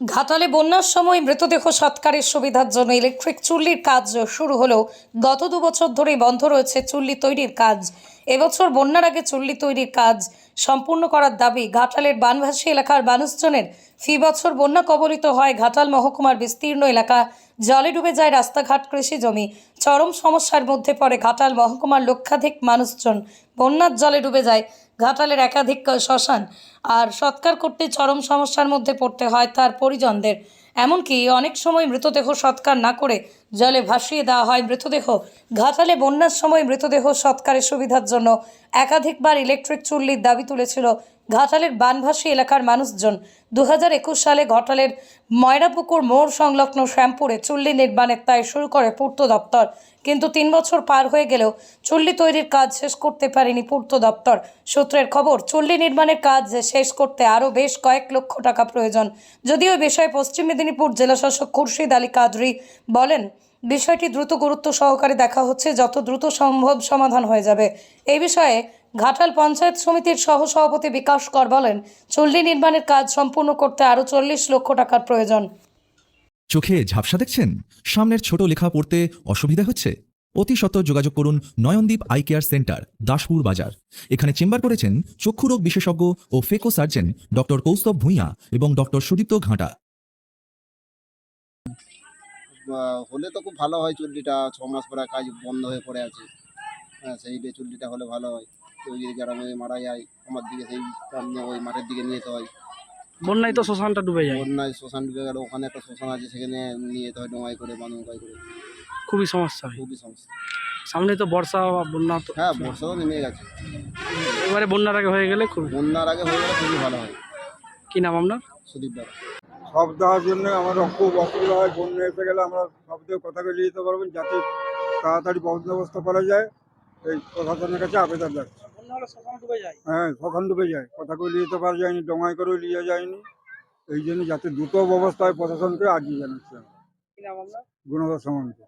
ঘাটালে বন্যার সময় মৃতদেহ সৎকারের সুবিধার জন্য ইলেকট্রিক চুল্লির কাজ শুরু হলেও গত দু বছর ধরে বন্ধ রয়েছে চুল্লি তৈরির কাজ। এবছর বন্যার আগে চুল্লি তৈরির কাজ সম্পূর্ণ করার দাবি ঘাটালের বানভাসী এলাকার মানুষজনের ফি বছর বন্যা কবলিত হয় ঘাটাল মহকুমার বিস্তীর্ণ এলাকা। জলে ডুবে যায় রাস্তাঘাট, কৃষি জমি। চরম সমস্যার মধ্যে পড়ে ঘাটাল মহকুমার লক্ষাধিক মানুষজন। বন্যার জলে ডুবে যায় ঘাটালের একাধিক শ্মশান। আর সৎকার করতে চরম সমস্যার মধ্যে পড়তে হয় তার পরিজনদের। এমনকি অনেক সময় মৃতদেহ সৎকার না করে জলে ভাসিয়ে দেওয়া হয় মৃতদেহ। ঘাটালে বন্যার সময় মৃতদেহ সৎকারের সুবিধার জন্য একাধিকবার ইলেকট্রিক চুল্লির দাবি তুলেছিল ঘাটালের বানভাসী এলাকার মানুষজন দু হাজার একুশ সালে ঘাটালের ময়রাপুকুর মোড় সংলগ্ন শ্যামপুরে চুল্লি নির্মাণের তাই শুরু করে পূর্ত দপ্তর। কিন্তু তিন বছর পার হয়ে গেলেও চুল্লি তৈরির কাজ শেষ করতে পারেনি পূর্ত দপ্তর। সূত্রের খবর, চুল্লি নির্মাণের কাজ শেষ করতে আরও বেশ কয়েক লক্ষ টাকা প্রয়োজন। যদিও বিষয়ে পশ্চিম মেদিনীপুর জেলাশাসক খুরশিদ আলী কাদরি বলেন, বিষয়টি দ্রুত গুরুত্ব সহকারে দেখা হচ্ছে যত দ্রুত সম্ভব সমাধান হয়ে যাবে। এই বিষয়ে ঘাটাল পঞ্চায়েত সমিতির সহসভাপতি বিকাশ কর বলেন চল্লি নির্মাণের কাজ সম্পূর্ণ করতে আরও চল্লিশ লক্ষ টাকার প্রয়োজন। চোখে ঝাপসা দেখছেন? সামনের ছোট লেখা পড়তে অসুবিধা হচ্ছে? অতি সত্বর যোগাযোগ করুন Nayandeep eye care centre Daspur বাজার। এখানে চেম্বার করেছেন চক্ষুরোগ বিশেষজ্ঞ ও phaco surgeon doctor Kaustav Bhuiyan এবং ডক্টর সুদীপ্ত ঘাটা। হলে তো খুব ভালো হয় চুল্লিটা ছ মাস পরে কাজ বন্ধ হয়ে পড়ে আছে। হ্যাঁ সেই চুল্লিটা হলে ভালো হয়। কেউ যদি গ্রামে মারা যায় আমার দিকে সেই ওই মাঠের দিকে নিয়ে যেতে হয়। বন্যায় তো শ্মশানটা ডুবে যায়। বন্যায় শ্মশান ডুবে গেল ওখানে একটা শ্মশান আছে সেখানে নিয়ে যেতে হয় ডোঙাই করে বা নৌকাই করে। খুবই সমস্যা হয়। খুবই সমস্যা। সামনে তো বর্ষা বা বন্যা তো হ্যাঁ বর্ষা তো নেমে গেছে। এবারে বন্যার আগে হয়ে গেলে খুব বন্যার আগে হয়ে গেলে খুবই ভালো হয়। কি নাম আপনার? সুদীপ দাদা সব দেওয়ার জন্য আমাদের খুব অসুবিধা হয় বন্যা এসে গেলে আমরা সব দিয়ে কথা বলে দিতে পারবেন যাতে তাড়াতাড়ি বন্দোবস্ত করা যায়। এই প্রশাসনের কাছে আবেদন যাচ্ছে হ্যাঁ সখান ডুবে যায়। কথা করে নিয়ে যেতে পারা যায়নি ডোঙায় করেও নিয়ে যায়নি। এই জন্য যাতে দ্রুত ব্যবস্থায় প্রশাসনকে আজকে জানাচ্ছে। সমান্ত।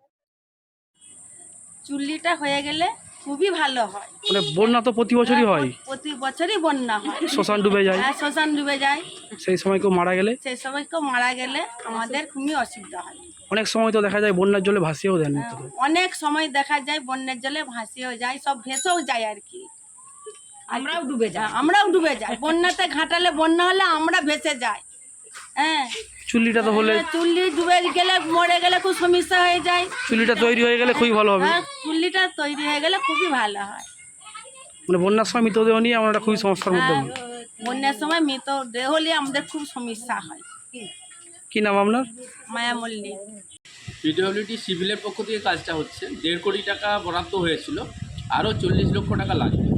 চুল্লিটা হয়ে গেলে খুবই ভালো হয়। মানে বন্যা তো প্রতি বছরই হয় প্রতি বছরই বন্যা হয়। শ্মশান ডুবে যায়। হ্যাঁ শ্মশান ডুবে যায়। সেই সময় কেউ মারা গেলে? সেই সময় কেউ মারা গেলে আমাদের খুবই অসুবিধা হয়। অনেক সময় তো দেখা যায় বন্যার জলে ভাসিয়েও দেন। হ্যাঁ, অনেক সময় দেখা যায় বন্যার জলে ভাসিয়েও যায় সব ভেসেও যায় আর কি। আমরাও ডুবে যাই আমরাও ডুবে যাই। বন্যাতে ঘাটালে বন্যা হলে আমরা ভেসে যাই। হ্যাঁ। চুল্লিটা তো হলে চুল্লি ডুবে গেলে মরে গেলে খুব সমস্যা হয়ে যায়। চুল্লিটা তৈরি হয়ে গেলে খুবই ভালো হবে। হ্যাঁ চুল্লিটা তৈরি হয়ে গেলে খুবই ভালো হয়। মানে বন্যার সময় মৃতদেহ নিয়ে আমরা খুবই সমস্যার মধ্যে হ্যাঁ, বন্যার সময় মৃত দেহ হলে আমাদের খুব সমস্যা হয়। কি? নাম আপনার? মায়া মল্লিক। পিডব্লিউডি সিভিলের পক্ষ থেকে কাজটা হচ্ছে। দেড় কোটি টাকা বরাদ্দ হয়েছিল। আরও চল্লিশ লক্ষ টাকা লাগবে।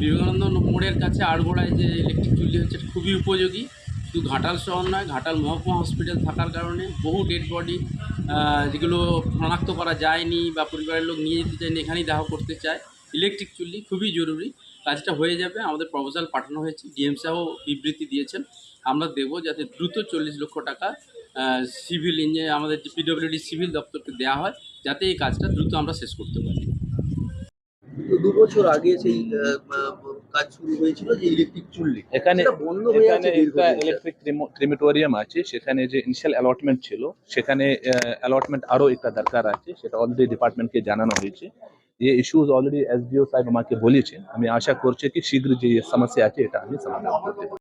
বিবেকানন্দ মোড়ের কাছে আড়গোড়ায় যে ইলেকট্রিক চুল্লি হচ্ছে খুবই উপযোগী। শুধু ঘাটাল শহর নয়, ঘাটাল মহকুমা হসপিটাল থাকার কারণে বহু ডেড বডি যেগুলো শনাক্ত করা যায়নি বা পরিবারের লোক নিয়ে যেতে চায়নি, এখানেই দাহ করতে চায়। ইলেকট্রিক চুল্লি খুবই জরুরি। কাজটা হয়ে যাবে, আমাদের প্রপোজাল পাঠানো হয়েছে ডিএম বিবৃতি দিয়েছেন। আমরা দেবো যাতে দ্রুত চল্লিশ লক্ষ টাকা সিভিল ইঞ্জিনিয়ার আমাদের পিডব্লিউডি সিভিল দপ্তরকে দেওয়া হয়, যাতে এই কাজটা দ্রুত আমরা শেষ করতে পারি। দু বছর আগে সেই কাজ শুরু হয়েছিল যে ইলেকট্রিক চুল্লি। এখানে বন্ধ হয়ে আছে ইলেকট্রিক ক্রিমেটোরিয়াম আছে সেখানে যে ইনিশিয়াল অ্যালটমেন্ট ছিল সেখানে অ্যালটমেন্ট আরও একটা দরকার আছে সেটা অলরেডি ডিপার্টমেন্টকে জানানো হয়েছে। ये ইস্যুজ অলরেডি এসডিও সাহেব আমাকে বলেছেন আমি আশা করছি কি শীঘ্র যে সমস্যা আছে এটা আমি সমাধান করতে